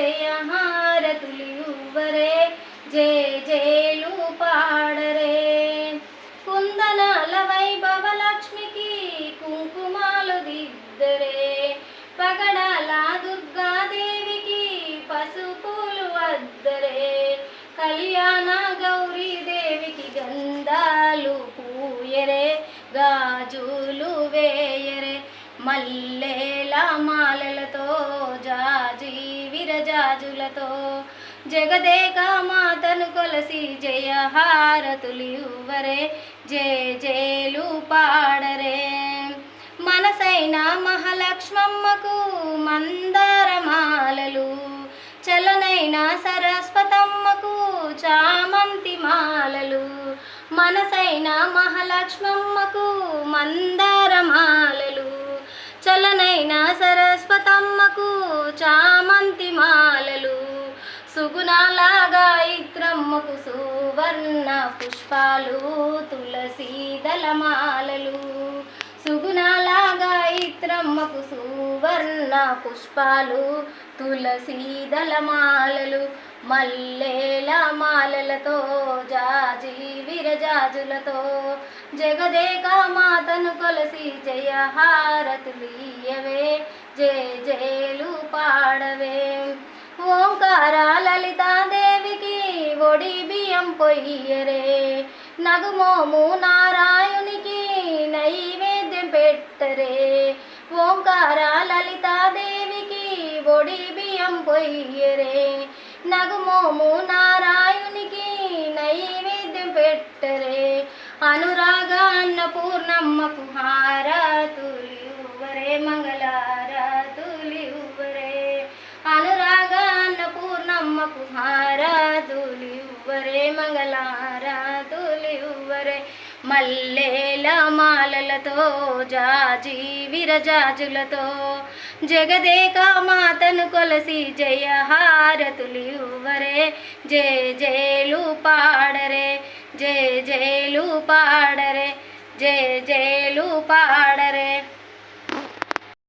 జయ హారతులివరే జయ జయలు పాడరే ಕುಂದನಾಲ ವೈಭವ ಲಕ್ಷ್ಮಿಕಿ కుంకుమాలు దిద్దరే. పగడాల దుర్గాదేవికి పశుపులు వద్దరే కళ్యాణ గౌరీ దేవికి గంధాలు పూయరే గాజులు వేయరే. మల్లెల మాలలతో జాజీ విరజాజులతో జగదేక మాతను కొలసి జయ హారతులు ఇవ్వరే జయ జయలు పాడరే. మనసైన మహాలక్ష్మమ్మకు మందారమాలలు చలనైన సరస్వతమ్మకు చామంతి మాలలు మనసైన మహాలక్ష్మమ్మకు మందారమాలలు చలనైన సరస్వతమ్మకు చామంతి మాలలు గాయత్రమ్మకు సువర్ణ పుష్పాలు తులసి దళమాలలు. సుగుణాలాగా ఇత్రమ్మకు సువర్ణ పుష్పాలు తులసి దళమాలలు. మల్లేల మాలలతో జాజి విరజాజులతో జగదేక మాతను కొలసి జయ హారతులియవే జయ జయలు పాడవే. ఓంకార లలిత ఒడి పొయ్యరే. నగుమోము నారాయణునికి నైవేద్యం పెట్టరే. ఓంకార లలితాదేవికి ఒడి బియ్యం పొయ్యరే. నగుమోము నారాయణునికి నైవేద్యం పెట్టరే. అనురాగ అన్నపూర్ణమ్మకు హారతులివ్వరే మంగళారతులివ్వరే అనురాగ అన్నపూర్ణమ్మకు హారతులివ్వరే మల్లేల మాలలతో జాజి విరజాజులతో జగదేక మాతను కొలసి జయ హారతులివ్వరే జయ జయలు పాడరే జయ జయలు పాడరే జయ జయలు పాడరే